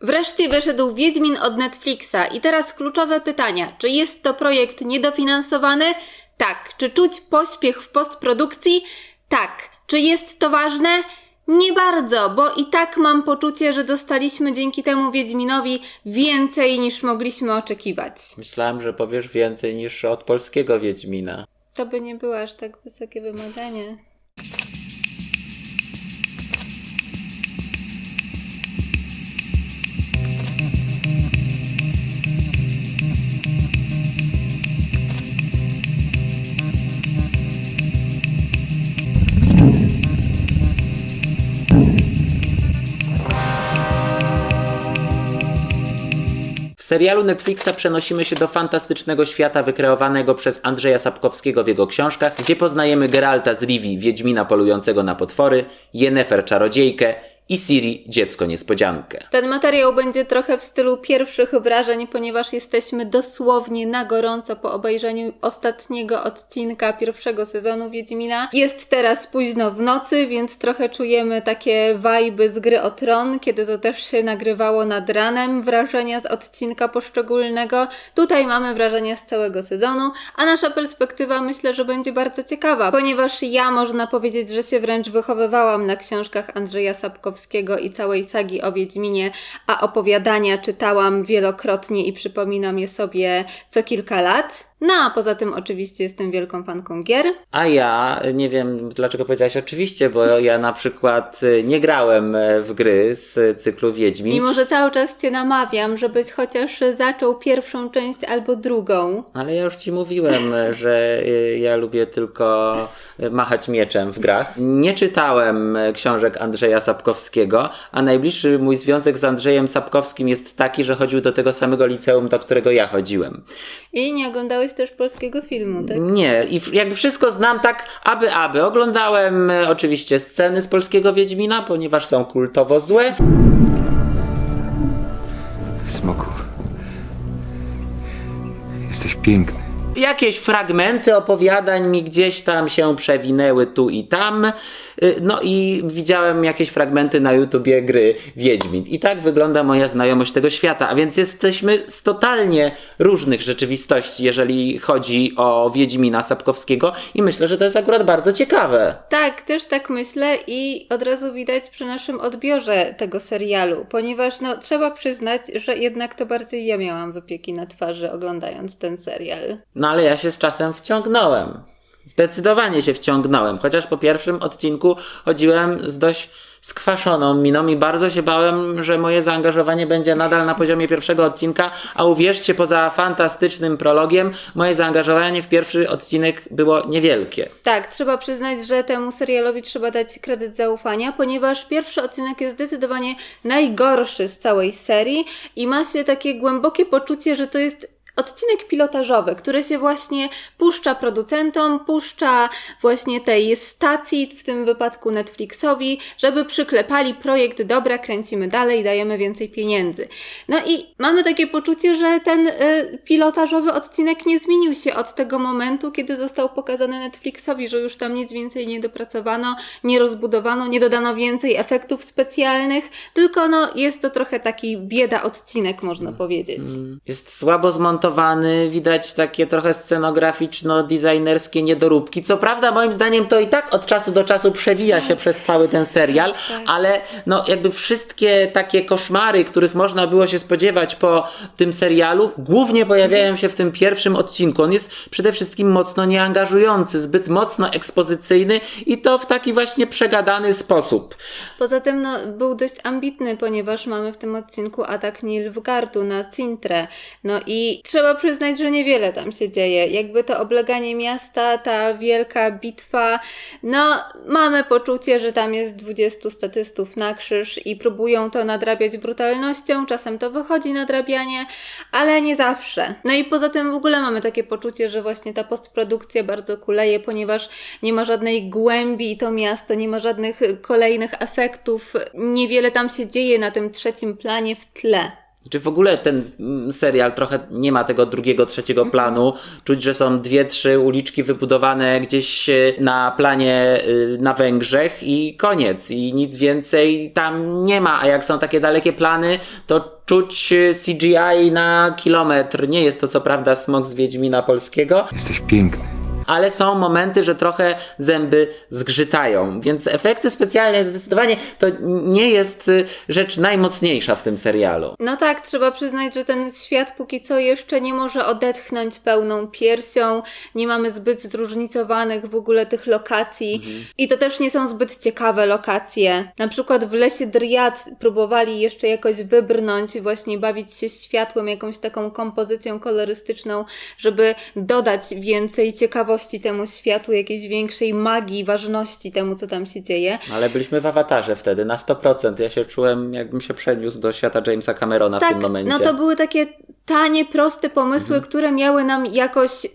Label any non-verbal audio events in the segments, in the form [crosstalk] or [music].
Wreszcie wyszedł Wiedźmin od Netflixa i teraz kluczowe pytania. Czy jest to projekt niedofinansowany? Tak. Czy czuć pośpiech w postprodukcji? Tak. Czy jest to ważne? Nie bardzo, bo i tak mam poczucie, że dostaliśmy dzięki temu Wiedźminowi więcej niż mogliśmy oczekiwać. Myślałem, że powiesz więcej niż od polskiego Wiedźmina. To by nie było aż tak wysokie wymaganie. Serialu Netflixa przenosimy się do fantastycznego świata wykreowanego przez Andrzeja Sapkowskiego w jego książkach, gdzie poznajemy Geralta z Rivi, Wiedźmina polującego na potwory, Yennefer czarodziejkę i Ciri, dziecko niespodziankę. Ten materiał będzie trochę w stylu pierwszych wrażeń, ponieważ jesteśmy dosłownie na gorąco po obejrzeniu ostatniego odcinka pierwszego sezonu Wiedźmina. Jest teraz późno w nocy, więc trochę czujemy takie wajby z gry o tron, kiedy to też się nagrywało nad ranem, wrażenia z odcinka poszczególnego. Tutaj mamy wrażenia z całego sezonu, a nasza perspektywa myślę, że będzie bardzo ciekawa, ponieważ ja można powiedzieć, że się wręcz wychowywałam na książkach Andrzeja Sapkowskiego i całej sagi o Wiedźminie, a opowiadania czytałam wielokrotnie i przypominam je sobie co kilka lat. No a poza tym oczywiście jestem wielką fanką gier. A ja nie wiem dlaczego powiedziałaś oczywiście, bo ja na przykład y, nie grałem e, w gry z cyklu Wiedźmin. Mimo, że cały czas Cię namawiam, żebyś chociaż zaczął pierwszą część albo drugą. Ale ja już ci mówiłem, że y, ja lubię tylko y, machać mieczem w grach. Nie czytałem książek Andrzeja Sapkowskiego, a najbliższy mój związek z Andrzejem Sapkowskim jest taki, że chodził do tego samego liceum, do którego ja chodziłem. I nie oglądałeś też polskiego filmu, tak? Nie, i jakby wszystko znam tak, aby, aby. Oglądałem e, oczywiście sceny z polskiego Wiedźmina, ponieważ są kultowo złe. Smoku. Jesteś piękny. Jakieś fragmenty opowiadań mi gdzieś tam się przewinęły tu i tam. Y, No i widziałem jakieś fragmenty na YouTubie gry Wiedźmin. I tak wygląda moja znajomość tego świata. A więc jesteśmy z totalnie różnych rzeczywistości, jeżeli chodzi o Wiedźmina Sapkowskiego. I myślę, że to jest akurat bardzo ciekawe. Tak, też tak myślę i od razu widać przy naszym odbiorze tego serialu, ponieważ no trzeba przyznać, że jednak to bardziej ja miałam wypieki na twarzy oglądając ten serial. No ale ja się z czasem wciągnąłem. Zdecydowanie się wciągnąłem, chociaż po pierwszym odcinku chodziłem z dość skwaszoną miną i bardzo się bałem, że moje zaangażowanie będzie nadal na poziomie pierwszego odcinka, a uwierzcie, poza fantastycznym prologiem, moje zaangażowanie w pierwszy odcinek było niewielkie. Tak, trzeba przyznać, że temu serialowi trzeba dać kredyt zaufania, ponieważ pierwszy odcinek jest zdecydowanie najgorszy z całej serii i ma się takie głębokie poczucie, że to jest odcinek pilotażowy, który się właśnie puszcza producentom, puszcza właśnie tej stacji, w tym wypadku Netflixowi, żeby przyklepali projekt, dobra, kręcimy dalej, dajemy więcej pieniędzy. No i mamy takie poczucie, że ten y, pilotażowy odcinek nie zmienił się od tego momentu, kiedy został pokazany Netflixowi, że już tam nic więcej nie dopracowano, nie rozbudowano, nie dodano więcej efektów specjalnych, tylko no jest to trochę taki bieda odcinek, można powiedzieć. Jest słabo zmontowany, widać takie trochę scenograficzno-designerskie niedoróbki. Co prawda, moim zdaniem to i tak od czasu do czasu przewija się przez cały ten serial, Tak. ale no jakby wszystkie takie koszmary, których można było się spodziewać po tym serialu, głównie pojawiają się w tym pierwszym odcinku. On jest przede wszystkim mocno nieangażujący, zbyt mocno ekspozycyjny i to w taki właśnie przegadany sposób. Poza tym no, był dość ambitny, ponieważ mamy w tym odcinku atak Nilfgaardu na Cintrę. No i trzeba przyznać, że niewiele tam się dzieje. Jakby to obleganie miasta, ta wielka bitwa, no mamy poczucie, że tam jest 20 statystów na krzyż i próbują to nadrabiać brutalnością, czasem to wychodzi nadrabianie, ale nie zawsze. No i poza tym w ogóle mamy takie poczucie, że właśnie ta postprodukcja bardzo kuleje, ponieważ nie ma żadnej głębi to miasto, nie ma żadnych kolejnych efektów, niewiele tam się dzieje na tym trzecim planie w tle. Czy w ogóle ten mm, serial trochę nie ma tego drugiego, trzeciego planu? Czuć, że są dwie, trzy uliczki wybudowane gdzieś e, na planie y, na Węgrzech i koniec. I nic więcej tam nie ma. A jak są takie dalekie plany, to czuć e, CGI na kilometr. Nie jest to co prawda smok z Wiedźmina Polskiego, Jesteś piękny. Ale są momenty, że trochę zęby zgrzytają, więc efekty specjalne zdecydowanie to nie jest y, rzecz najmocniejsza w tym serialu. No tak, trzeba przyznać, że ten świat póki co jeszcze nie może odetchnąć pełną piersią. Nie mamy zbyt zróżnicowanych w ogóle tych lokacji. I to też nie są zbyt ciekawe lokacje. Na przykład w lesie Driad próbowali jeszcze jakoś wybrnąć, właśnie bawić się światłem, jakąś taką kompozycją kolorystyczną, żeby dodać więcej ciekawości temu światu, jakiejś większej magii, ważności temu, co tam się dzieje. Ale byliśmy w awatarze wtedy na 100%. Ja się czułem, jakbym się przeniósł do świata Jamesa Camerona w tak, tym momencie. no to były takie tanie, proste pomysły, Mhm. które miały nam jakoś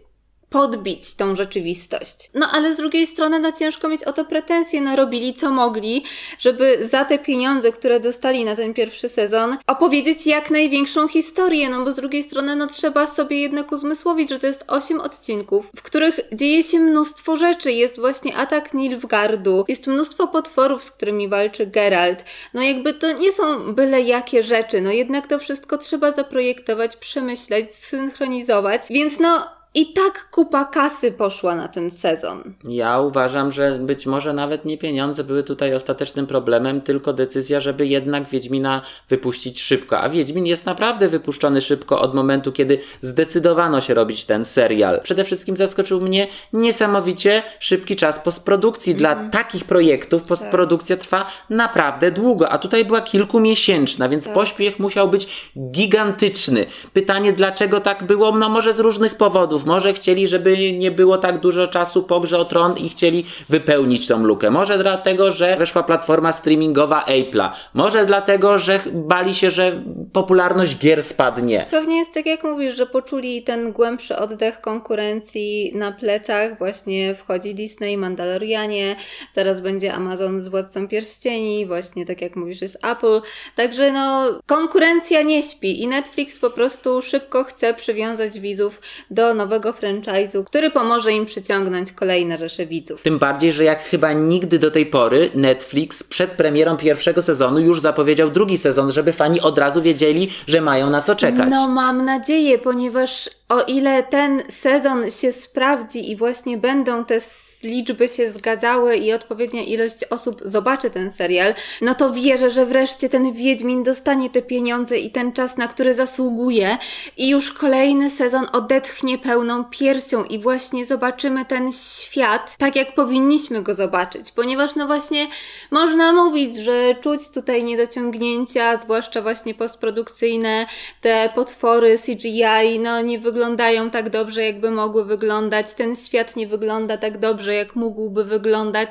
podbić tą rzeczywistość. No ale z drugiej strony no ciężko mieć o to pretensje, no robili co mogli, żeby za te pieniądze, które dostali na ten pierwszy sezon, opowiedzieć jak największą historię, no bo z drugiej strony no trzeba sobie jednak uzmysłowić, że to jest 8 odcinków, w których dzieje się mnóstwo rzeczy. Jest właśnie atak Nilfgardu, jest mnóstwo potworów, z którymi walczy Geralt. No jakby to nie są byle jakie rzeczy, no jednak to wszystko trzeba zaprojektować, przemyśleć, zsynchronizować, więc no i tak kupa kasy poszła na ten sezon. Ja uważam, że być może nawet nie pieniądze były tutaj ostatecznym problemem, tylko decyzja, żeby jednak Wiedźmina wypuścić szybko. A Wiedźmin jest naprawdę wypuszczony szybko od momentu, kiedy zdecydowano się robić ten serial. Przede wszystkim zaskoczył mnie niesamowicie szybki czas postprodukcji. Dla takich projektów postprodukcja trwa naprawdę długo, a tutaj była kilkumiesięczna, więc Tak. pośpiech musiał być gigantyczny. Pytanie, dlaczego tak było? No może z różnych powodów. Może chcieli, żeby nie było tak dużo czasu po grze o tron i chcieli wypełnić tą lukę. Może dlatego, że weszła platforma streamingowa Apple'a. Może dlatego, że bali się, że popularność gier spadnie. Pewnie jest tak jak mówisz, że poczuli ten głębszy oddech konkurencji na plecach. Właśnie wchodzi Disney, Mandalorianie, zaraz będzie Amazon z Władcą Pierścieni, właśnie tak jak mówisz jest Apple. Także no, konkurencja nie śpi i Netflix po prostu szybko chce przywiązać widzów do nowego franchise'u, który pomoże im przyciągnąć kolejne rzesze widzów. Tym bardziej, że jak chyba nigdy do tej pory Netflix przed premierą pierwszego sezonu już zapowiedział drugi sezon, żeby fani od razu wiedzieli, że mają na co czekać. No mam nadzieję, ponieważ o ile ten sezon się sprawdzi i właśnie będą te liczby się zgadzały i odpowiednia ilość osób zobaczy ten serial, no to wierzę, że wreszcie ten Wiedźmin dostanie te pieniądze i ten czas, na który zasługuje. I już kolejny sezon odetchnie pełną piersią i właśnie zobaczymy ten świat tak, jak powinniśmy go zobaczyć, ponieważ no właśnie można mówić, że czuć tutaj niedociągnięcia, zwłaszcza właśnie postprodukcyjne, te potwory CGI, no nie wyglądają tak dobrze, jakby mogły wyglądać, ten świat nie wygląda tak dobrze, jak mógłby wyglądać,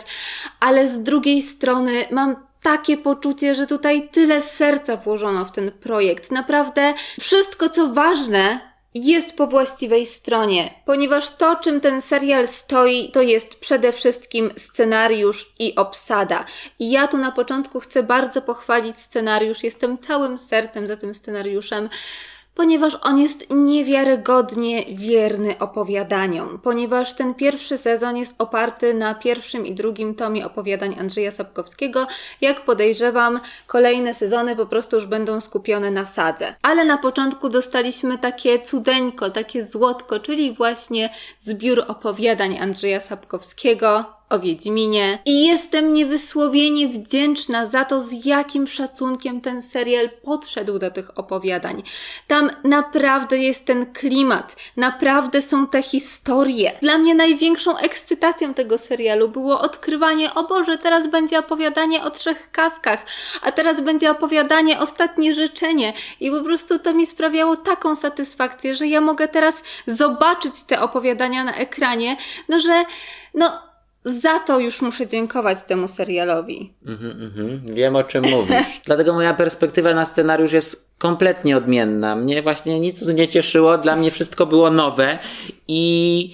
ale z drugiej strony mam takie poczucie, że tutaj tyle serca włożono w ten projekt. Naprawdę wszystko, co ważne, jest po właściwej stronie, ponieważ to, czym ten serial stoi, to jest przede wszystkim scenariusz i obsada. I ja tu na początku chcę bardzo pochwalić scenariusz, jestem całym sercem za tym scenariuszem. Ponieważ on jest niewiarygodnie wierny opowiadaniom, ponieważ ten pierwszy sezon jest oparty na pierwszym i drugim tomie opowiadań Andrzeja Sapkowskiego. Jak podejrzewam, kolejne sezony po prostu już będą skupione na sadze. Ale na początku dostaliśmy takie cudeńko, takie złotko, czyli właśnie zbiór opowiadań Andrzeja Sapkowskiego o Wiedźminie i jestem niewysłowienie wdzięczna za to, z jakim szacunkiem ten serial podszedł do tych opowiadań. Tam naprawdę jest ten klimat, naprawdę są te historie. Dla mnie największą ekscytacją tego serialu było odkrywanie, o Boże, teraz będzie opowiadanie o trzech kawkach, a teraz będzie opowiadanie Ostatnie Życzenie i po prostu to mi sprawiało taką satysfakcję, że ja mogę teraz zobaczyć te opowiadania na ekranie, no że no za to już muszę dziękować temu serialowi. Mhm, mhm. Wiem o czym mówisz. [laughs] Dlatego moja perspektywa na scenariusz jest kompletnie odmienna. Mnie właśnie nic tu nie cieszyło, dla mnie wszystko było nowe i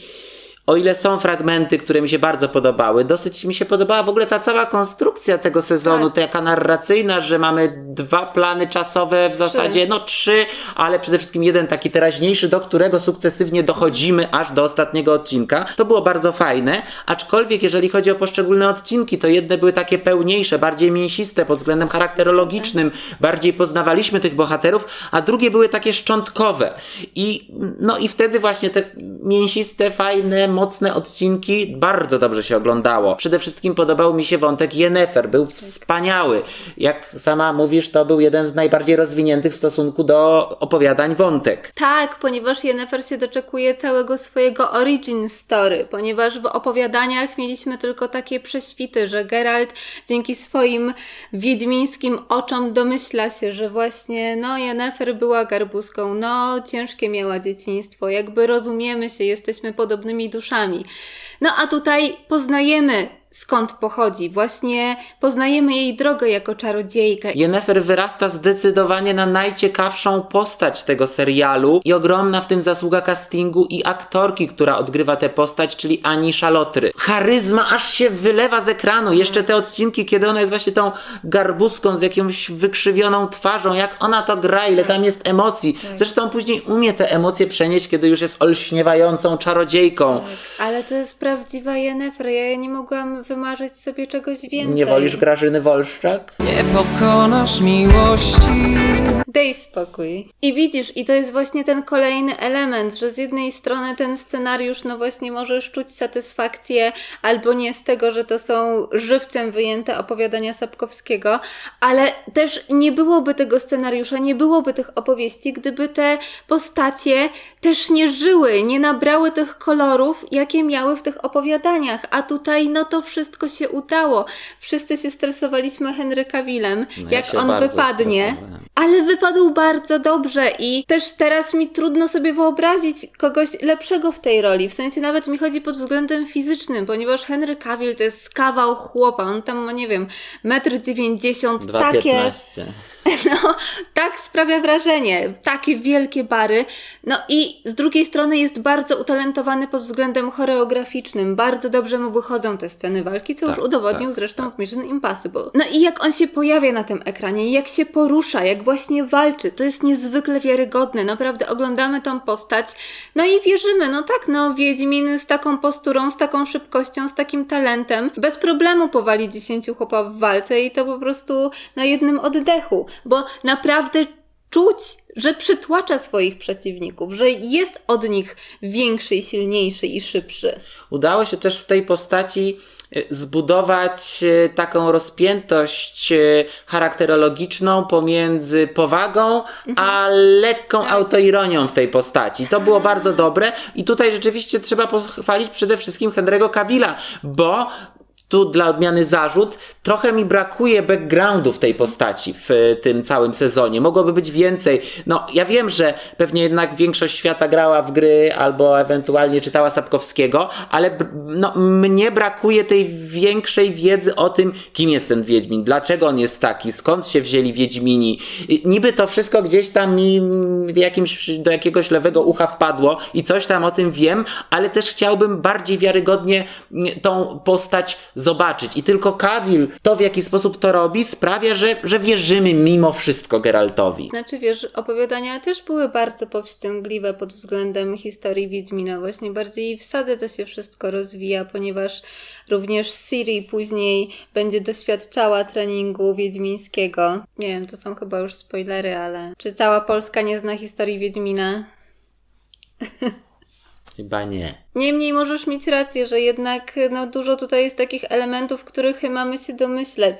o ile są fragmenty, które mi się bardzo podobały, dosyć mi się podobała w ogóle ta cała konstrukcja tego sezonu, Tak. taka narracyjna, że mamy dwa plany czasowe w zasadzie, no trzy, ale przede wszystkim jeden taki teraźniejszy, do którego sukcesywnie dochodzimy aż do ostatniego odcinka. To było bardzo fajne, aczkolwiek jeżeli chodzi o poszczególne odcinki, to jedne były takie pełniejsze, bardziej mięsiste pod względem charakterologicznym, bardziej poznawaliśmy tych bohaterów, a drugie były takie szczątkowe. I no i wtedy właśnie te mięsiste, fajne, mocne odcinki bardzo dobrze się oglądało. Przede wszystkim podobał mi się wątek Yennefer, był wspaniały. Jak sama mówisz, to był jeden z najbardziej rozwiniętych w stosunku do opowiadań wątek. Tak, ponieważ Yennefer się doczekuje całego swojego origin story, ponieważ w opowiadaniach mieliśmy tylko takie prześwity, że Geralt dzięki swoim wiedźmińskim oczom domyśla się, że właśnie no Yennefer była garbuską, no ciężkie miała dzieciństwo, jakby rozumiemy się, jesteśmy podobnymi duszami. No a tutaj poznajemy skąd pochodzi, właśnie poznajemy jej drogę jako czarodziejkę. Yennefer wyrasta zdecydowanie na najciekawszą postać tego serialu i ogromna w tym zasługa castingu i aktorki, która odgrywa tę postać, czyli Ani Szalotry. Charyzma aż się wylewa z ekranu. Jeszcze te odcinki, kiedy ona jest właśnie tą garbuską z jakąś wykrzywioną twarzą, jak ona to gra, ile tam jest emocji. Zresztą później umie te emocje przenieść, kiedy już jest olśniewającą czarodziejką. Ale to jest prawdziwa Yennefer. Ja nie mogłam wymarzyć sobie czegoś więcej. Nie wolisz Grażyny Wolszczak? Nie pokonasz miłości. Daj spokój. I widzisz, i to jest właśnie ten kolejny element, że z jednej strony ten scenariusz, no właśnie możesz czuć satysfakcję albo nie z tego, że to są żywcem wyjęte opowiadania Sapkowskiego, ale też nie byłoby tego scenariusza, nie byłoby tych opowieści, gdyby te postacie też nie żyły, nie nabrały tych kolorów, jakie miały w tych opowiadaniach. A tutaj, no to wszystko się udało. Wszyscy się stresowaliśmy Henry Cavillem, No ja jak się on wypadnie. Ale wypadł bardzo dobrze i też teraz mi trudno sobie wyobrazić kogoś lepszego w tej roli. W sensie nawet mi chodzi pod względem fizycznym, ponieważ Henry Cavill to jest kawał chłopa. On tam ma, nie wiem, metr dziewięćdziesiąt, takie, 2,15. [laughs] no, tak sprawia wrażenie. Takie wielkie bary. No i z drugiej strony jest bardzo utalentowany pod względem choreograficznym. Bardzo dobrze mu wychodzą te sceny walki, co Tak, już udowodnił tak, zresztą w Mission Impossible. No i jak on się pojawia na tym ekranie, jak się porusza, jak właśnie walczy, to jest niezwykle wiarygodne. Naprawdę oglądamy tą postać, no i wierzymy, no tak, no Wiedźmin z taką posturą, z taką szybkością, z takim talentem, bez problemu powali 10 chłopa w walce i to po prostu na jednym oddechu, bo naprawdę czuć, że przytłacza swoich przeciwników, że jest od nich większy, i silniejszy i szybszy. Udało się też w tej postaci y, zbudować y, taką rozpiętość y, charakterologiczną pomiędzy powagą a lekką autoironią w tej postaci. To było bardzo dobre i tutaj rzeczywiście trzeba pochwalić przede wszystkim Henry'ego Cavilla, bo tu dla odmiany zarzut, trochę mi brakuje backgroundu w tej postaci w y, tym całym sezonie. Mogłoby być więcej. No, ja wiem, że pewnie jednak większość świata grała w gry albo ewentualnie czytała Sapkowskiego, ale no, mnie brakuje tej większej wiedzy o tym, kim jest ten Wiedźmin, dlaczego on jest taki, skąd się wzięli Wiedźmini. Niby to wszystko gdzieś tam mi mm, jakimś, do jakiegoś lewego ucha wpadło i coś tam o tym wiem, ale też chciałbym bardziej wiarygodnie mm, tą postać zobaczyć. I tylko Cavill, to w jaki sposób to robi, sprawia, że, że wierzymy mimo wszystko Geraltowi. Znaczy, wiesz, opowiadania też były bardzo powściągliwe pod względem historii Wiedźmina. Właśnie bardziej w sadze to się wszystko rozwija, ponieważ również Ciri później będzie doświadczała treningu wiedźmińskiego. Nie wiem, to są chyba już spoilery, ale czy cała Polska nie zna historii Wiedźmina? [laughs] Chyba nie. Niemniej możesz mieć rację, że jednak no, dużo tutaj jest takich elementów, których mamy się domyśleć.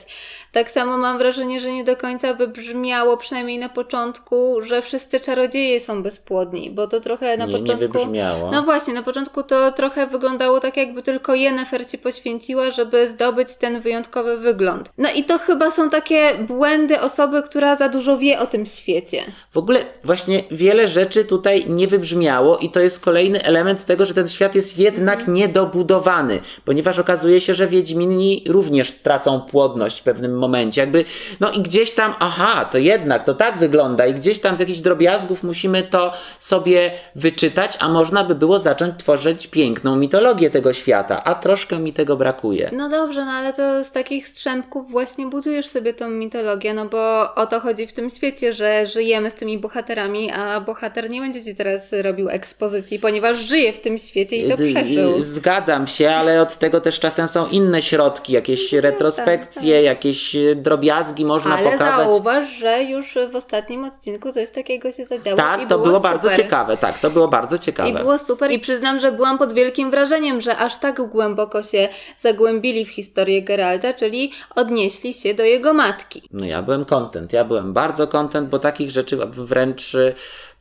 Tak samo mam wrażenie, że nie do końca wybrzmiało, przynajmniej na początku, że wszyscy czarodzieje są bezpłodni, bo to trochę na nie, nie początku. wybrzmiało. No właśnie, na początku to trochę wyglądało tak, jakby tylko Yennefer się poświęciła, żeby zdobyć ten wyjątkowy wygląd. No i to chyba są takie błędy osoby, która za dużo wie o tym świecie. W ogóle właśnie wiele rzeczy tutaj nie wybrzmiało i to jest kolejny element fundament tego, że ten świat jest jednak niedobudowany, ponieważ okazuje się, że Wiedźmini również tracą płodność w pewnym momencie. Jakby, no i gdzieś tam, aha, to jednak, to tak wygląda i gdzieś tam z jakichś drobiazgów musimy to sobie wyczytać, a można by było zacząć tworzyć piękną mitologię tego świata, a troszkę mi tego brakuje. No dobrze, no ale to z takich strzępków właśnie budujesz sobie tą mitologię, no bo o to chodzi w tym świecie, że żyjemy z tymi bohaterami, a bohater nie będzie ci teraz robił ekspozycji, ponieważ żyje w tym świecie i to przeżył. Zgadzam się, ale od tego też czasem są inne środki, jakieś retrospekcje, jakieś y, drobiazgi można Ale pokazać. zauważ, że już w ostatnim odcinku coś takiego się zadziało. Tak, to było, super. bardzo ciekawe, tak, to było bardzo ciekawe. I było super i przyznam, że byłam pod wielkim wrażeniem, że aż tak głęboko się zagłębili w historię Geralta, czyli odnieśli się do jego matki. No ja byłem content, ja byłem bardzo content, bo takich rzeczy wręcz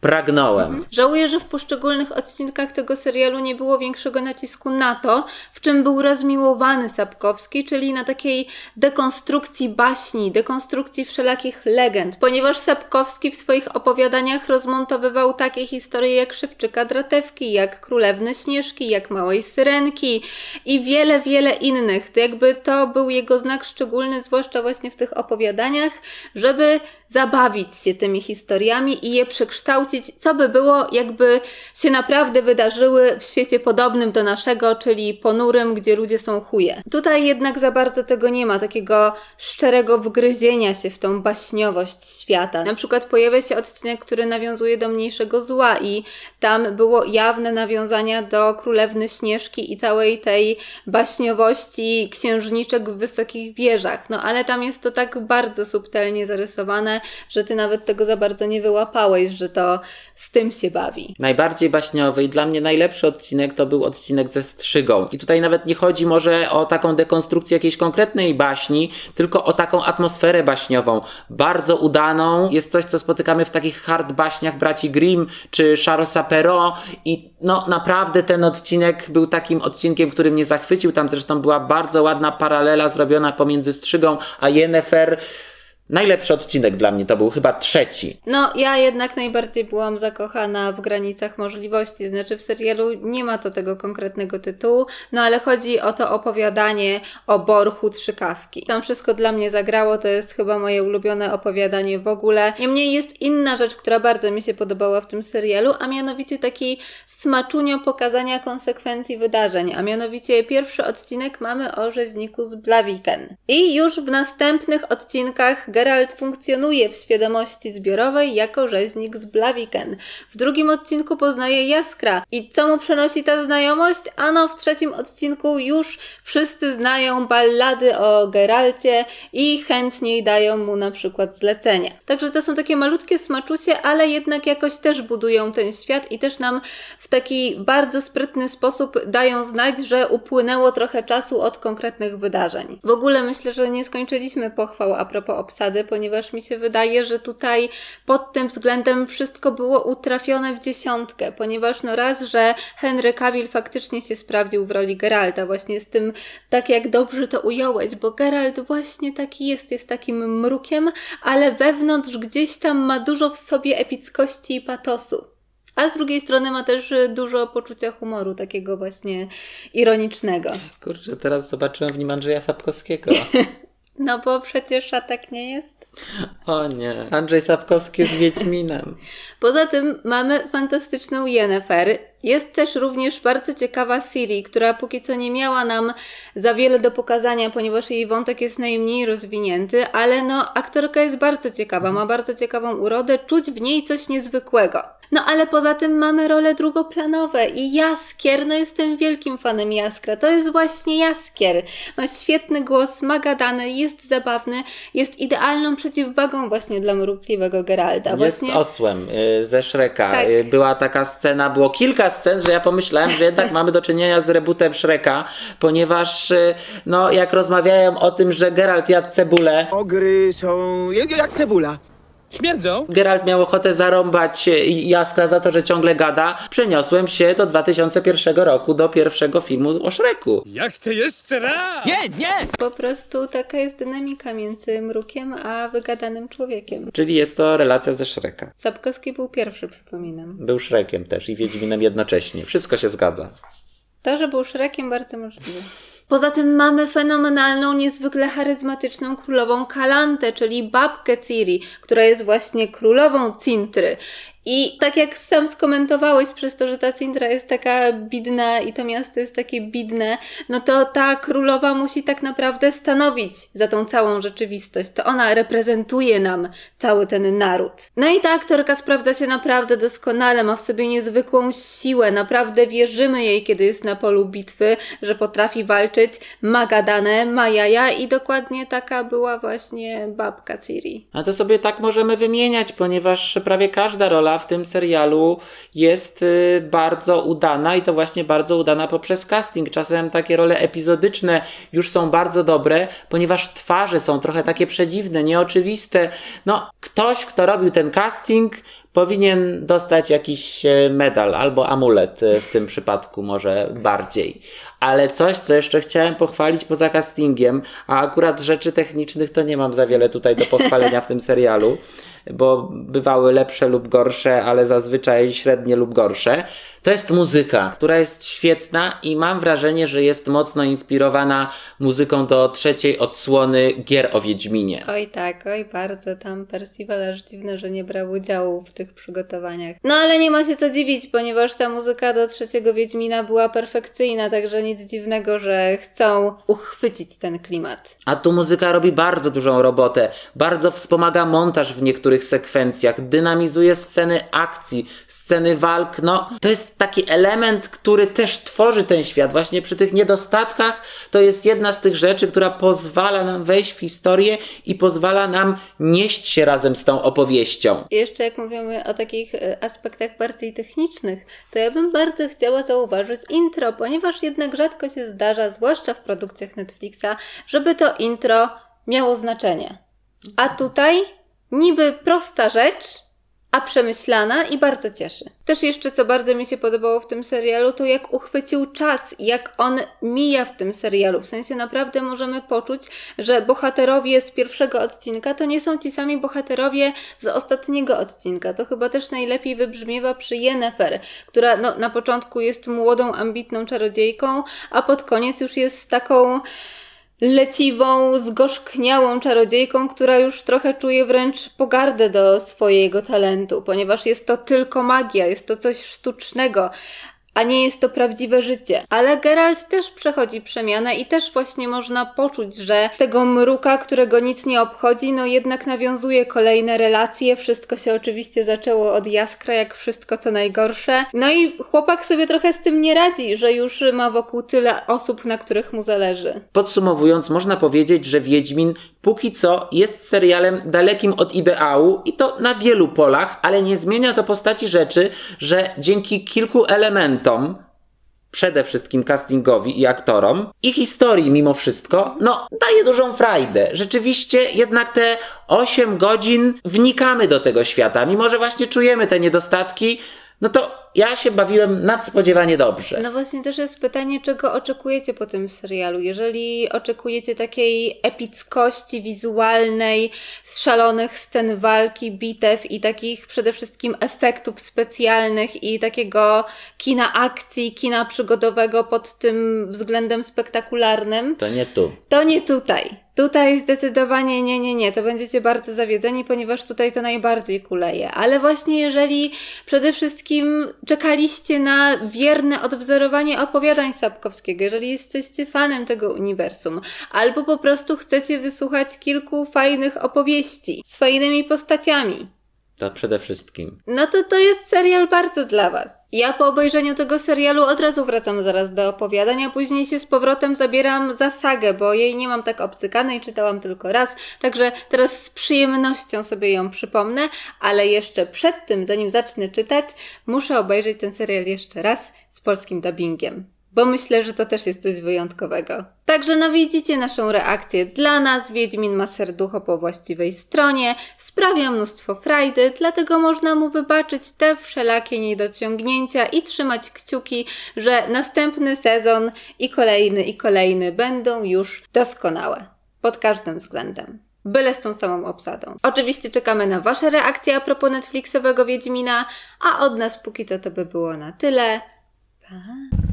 pragnąłem. Żałuję, że w poszczególnych odcinkach tego serialu nie było większego nacisku na to, w czym był rozmiłowany Sapkowski, czyli na takiej dekonstrukcji baśni, dekonstrukcji wszelakich legend, ponieważ Sapkowski w swoich opowiadaniach rozmontowywał takie historie jak Szewczyka Dratewki, jak Królewny Śnieżki, jak Małej Syrenki i wiele, wiele innych. Jakby to był jego znak szczególny, zwłaszcza właśnie w tych opowiadaniach, żeby zabawić się tymi historiami i je przekształcić, co by było, jakby się naprawdę wydarzyły w świecie podobnym do naszego, czyli ponurym, gdzie ludzie są chuje. Tutaj jednak za bardzo tego nie ma, takiego szczerego wgryzienia się w tą baśniowość świata. Na przykład pojawia się odcinek, który nawiązuje do mniejszego zła i tam było jawne nawiązania do Królewny Śnieżki i całej tej baśniowości księżniczek w wysokich wieżach. No ale tam jest to tak bardzo subtelnie zarysowane, że ty nawet tego za bardzo nie wyłapałeś, że to z tym się bawi. Najbardziej baśniowy i dla mnie najlepszy odcinek to był odcinek ze strzygą. I tutaj nawet nie chodzi może o taką dekonstrukcję jakiejś konkretnej baśni, tylko o taką atmosferę baśniową. Bardzo udaną. Jest coś, co spotykamy w takich hard baśniach braci Grimm czy Charlesa Perrault i no naprawdę ten odcinek był takim odcinkiem, który mnie zachwycił. Tam zresztą była bardzo ładna paralela zrobiona pomiędzy strzygą a Yennefer. Najlepszy odcinek dla mnie to był chyba trzeci. No, ja jednak najbardziej byłam zakochana w granicach możliwości, znaczy w serialu nie ma to tego konkretnego tytułu, no ale chodzi o to opowiadanie o Borchu Trzykawki. Tam wszystko dla mnie zagrało, to jest chyba moje ulubione opowiadanie w ogóle. Niemniej jest inna rzecz, która bardzo mi się podobała w tym serialu, a mianowicie taki smaczunio pokazania konsekwencji wydarzeń, a mianowicie pierwszy odcinek mamy o rzeźniku z Blaviken. I już w następnych odcinkach Geralt funkcjonuje w świadomości zbiorowej jako rzeźnik z Blaviken. W drugim odcinku poznaje Jaskra. I co mu przynosi ta znajomość? Ano, w trzecim odcinku już wszyscy znają ballady o Geralcie i chętniej dają mu na przykład zlecenia. Także to są takie malutkie smaczusie, ale jednak jakoś też budują ten świat i też nam w taki bardzo sprytny sposób dają znać, że upłynęło trochę czasu od konkretnych wydarzeń. W ogóle myślę, że nie skończyliśmy pochwał a propos obsady, ponieważ mi się wydaje, że tutaj pod tym względem wszystko było utrafione w dziesiątkę, ponieważ no raz, że Henry Cavill faktycznie się sprawdził w roli Geralta, właśnie z tym tak jak dobrze to ująłeś, bo Geralt właśnie taki jest, jest takim mrukiem, ale wewnątrz gdzieś tam ma dużo w sobie epickości i patosu. A z drugiej strony ma też dużo poczucia humoru, takiego właśnie ironicznego. Kurczę, teraz zobaczyłem w nim Andrzeja Sapkowskiego. [laughs] No bo przecież a tak nie jest. O nie. Andrzej Sapkowski z Wiedźminem. Poza tym mamy fantastyczną Yennefer. Jest też również bardzo ciekawa Siri, która póki co nie miała nam za wiele do pokazania, ponieważ jej wątek jest najmniej rozwinięty, ale no aktorka jest bardzo ciekawa, ma bardzo ciekawą urodę, czuć w niej coś niezwykłego. No ale poza tym mamy role drugoplanowe i Jaskier, no jestem wielkim fanem Jaskra, to jest właśnie Jaskier. Ma świetny głos, ma gadany, jest zabawny, jest idealną przeciwwagą właśnie dla mrukliwego Geralta. Jest Właśnie osłem y, ze Shreka. Tak. Y, Była taka scena, było kilka scen, że ja pomyślałem, że jednak mamy do czynienia z rebootem Shreka, ponieważ y, no, jak rozmawiają o tym, że Geralt jadł cebulę, Ogry są jak cebula. Śmierdzą? Geralt miał ochotę zarąbać e, Jaskra za to, że ciągle gada. Przeniosłem się do 2001 roku, do pierwszego filmu o Szreku. Ja chcę jeszcze raz! Nie, nie! Po prostu taka jest dynamika między mrukiem a wygadanym człowiekiem. Czyli jest to relacja ze Szreka. Sapkowski był pierwszy, przypominam. Był Szrekiem też i Wiedźminem jednocześnie. Wszystko się zgadza. To, że był Szrekiem, bardzo możliwe. Poza tym mamy fenomenalną, niezwykle charyzmatyczną królową Kalantę, czyli babkę Ciri, która jest właśnie królową Cintry. I tak jak sam skomentowałeś przez to, że ta Cintra jest taka bidna i to miasto jest takie bidne, no to ta królowa musi tak naprawdę stanowić za tą całą rzeczywistość. To ona reprezentuje nam cały ten naród. No i ta aktorka sprawdza się naprawdę doskonale, ma w sobie niezwykłą siłę, naprawdę wierzymy jej, kiedy jest na polu bitwy, że potrafi walczyć, ma gadane, ma jaja i dokładnie taka była właśnie babka Ciri. A to sobie tak możemy wymieniać, ponieważ prawie każda rola w tym serialu jest y, bardzo udana i to właśnie bardzo udana poprzez casting. Czasem takie role epizodyczne już są bardzo dobre, ponieważ twarze są trochę takie przedziwne, nieoczywiste. No, ktoś, kto robił ten casting, powinien dostać jakiś e, medal albo amulet e, w tym przypadku, może bardziej. Ale coś, co jeszcze chciałem pochwalić poza castingiem, a akurat rzeczy technicznych to nie mam za wiele tutaj do pochwalenia w tym serialu, [laughs] bo bywały lepsze lub gorsze, ale zazwyczaj średnie lub gorsze. To jest muzyka, która jest świetna i mam wrażenie, że jest mocno inspirowana muzyką do trzeciej odsłony gier o Wiedźminie. Oj tak, oj bardzo, tam Percival aż dziwne, że nie brał udziału w tych przygotowaniach. No ale nie ma się co dziwić, ponieważ ta muzyka do trzeciego Wiedźmina była perfekcyjna, także nic dziwnego, że chcą uchwycić ten klimat. A tu muzyka robi bardzo dużą robotę, bardzo wspomaga montaż w niektórych sekwencjach, dynamizuje sceny akcji, sceny walk. No, to jest taki element, który też tworzy ten świat. Właśnie przy tych niedostatkach to jest jedna z tych rzeczy, która pozwala nam wejść w historię i pozwala nam nieść się razem z tą opowieścią. Jeszcze jak mówimy o takich e, aspektach bardziej technicznych, to ja bym bardzo chciała zauważyć intro, ponieważ jednak rzadko się zdarza, zwłaszcza w produkcjach Netflixa, żeby to intro miało znaczenie. A tutaj niby prosta rzecz, a przemyślana i bardzo cieszy. Też jeszcze co bardzo mi się podobało w tym serialu, to jak uchwycił czas, jak on mija w tym serialu. W sensie naprawdę możemy poczuć, że bohaterowie z pierwszego odcinka to nie są ci sami bohaterowie z ostatniego odcinka. To chyba też najlepiej wybrzmiewa przy Yennefer, która no, na początku jest młodą, ambitną czarodziejką, a pod koniec już jest taką leciwą, zgorzkniałą czarodziejką, która już trochę czuje wręcz pogardę do swojego talentu, ponieważ jest to tylko magia, jest to coś sztucznego, a nie jest to prawdziwe życie. Ale Geralt też przechodzi przemianę i też właśnie można poczuć, że tego mruka, którego nic nie obchodzi, no jednak nawiązuje kolejne relacje. Wszystko się oczywiście zaczęło od jaskra, jak wszystko co najgorsze. No i chłopak sobie trochę z tym nie radzi, że już ma wokół tyle osób, na których mu zależy. Podsumowując, można powiedzieć, że Wiedźmin póki co jest serialem dalekim od ideału i to na wielu polach, ale nie zmienia to postaci rzeczy, że dzięki kilku elementom, przede wszystkim castingowi i aktorom, i historii mimo wszystko, no daje dużą frajdę. Rzeczywiście jednak te 8 godzin wnikamy do tego świata, mimo że właśnie czujemy te niedostatki, no to ja się bawiłem nadspodziewanie dobrze. No właśnie też jest pytanie, czego oczekujecie po tym serialu. Jeżeli oczekujecie takiej epickości wizualnej, szalonych scen walki, bitew i takich przede wszystkim efektów specjalnych i takiego kina akcji, kina przygodowego pod tym względem spektakularnym, To nie tu. to nie tutaj. Tutaj zdecydowanie nie, nie, nie. To będziecie bardzo zawiedzeni, ponieważ tutaj to najbardziej kuleje. Ale właśnie jeżeli przede wszystkim czekaliście na wierne odwzorowanie opowiadań Sapkowskiego, jeżeli jesteście fanem tego uniwersum, albo po prostu chcecie wysłuchać kilku fajnych opowieści z fajnymi postaciami, To przede wszystkim. no to to jest serial bardzo dla Was. Ja po obejrzeniu tego serialu od razu wracam zaraz do opowiadań, a później się z powrotem zabieram za sagę, bo jej nie mam tak obcykanej, czytałam tylko raz, także teraz z przyjemnością sobie ją przypomnę, ale jeszcze przed tym, zanim zacznę czytać, muszę obejrzeć ten serial jeszcze raz z polskim dubbingiem. Bo myślę, że to też jest coś wyjątkowego. Także nawiedzicie naszą reakcję. Dla nas Wiedźmin ma serducho po właściwej stronie, sprawia mnóstwo frajdy, dlatego można mu wybaczyć te wszelakie niedociągnięcia i trzymać kciuki, że następny sezon i kolejny i kolejny będą już doskonałe. Pod każdym względem. Byle z tą samą obsadą. Oczywiście czekamy na Wasze reakcje a propos Netflixowego Wiedźmina, a od nas póki co to by było na tyle. Pa!